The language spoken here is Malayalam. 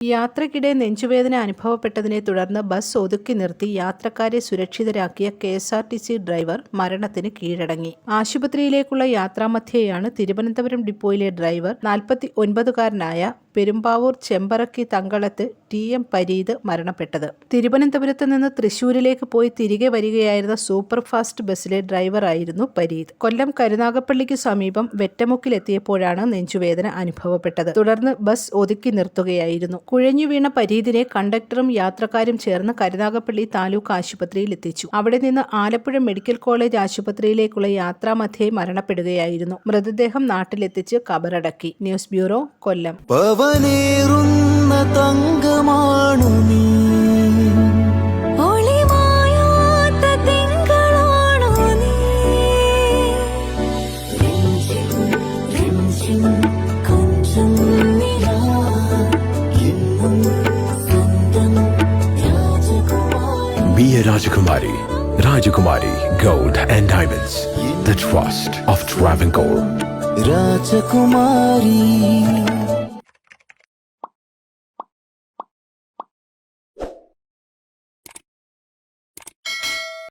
യാത്രക്കിടെ നെഞ്ചുവേദന അനുഭവപ്പെട്ടതിനെ തുടർന്ന് ബസ് ഒതുക്കി നിർത്തി യാത്രക്കാരെ സുരക്ഷിതരാക്കിയ K S R T C driver മരണത്തിന് കീഴടങ്ങി. ആശുപത്രിയിലേക്കുള്ള യാത്രാമധ്യേയാണ് തിരുവനന്തപുരം ഡിപ്പോയിലെ ഡ്രൈവർ നാൽപ്പത്തി ഒൻപതുകാരനായ പെരുമ്പാവൂർ ചെമ്പറക്കി തങ്കളത്ത് ടി എം പരീത് മരണപ്പെട്ടത്. തിരുവനന്തപുരത്ത് നിന്ന് തൃശൂരിലേക്ക് പോയി തിരികെ വരികയായിരുന്ന സൂപ്പർ ഫാസ്റ്റ് ബസ്സിലെ ഡ്രൈവറായിരുന്നു പരീത് കൊല്ലം കരുനാഗപ്പള്ളിക്ക് സമീപം വെറ്റമുക്കിലെത്തിയപ്പോഴാണ് നെഞ്ചുവേദന അനുഭവപ്പെട്ടത്. തുടർന്ന് ബസ് ഒതുക്കി നിർത്തുകയായിരുന്നു. കുഴഞ്ഞു വീണ പരീതിനെ കണ്ടക്ടറും യാത്രക്കാരും ചേർന്ന് കരുനാഗപ്പള്ളി താലൂക്ക് ആശുപത്രിയിൽ എത്തിച്ചു. അവിടെ നിന്ന് ആലപ്പുഴ മെഡിക്കൽ കോളേജ് ആശുപത്രിയിലേക്കുള്ള യാത്രാമധ്യേ മരണപ്പെടുകയായിരുന്നു. മൃതദേഹം നാട്ടിലെത്തിച്ച് കബറടക്കി. ന്യൂസ് ബ്യൂറോ കൊല്ലം. പവനേറുന്ന തങ്കമാണു നീ a Rajakumari. Rajakumari Gold and Diamonds. The trust of Travancore. രാജകുമാരി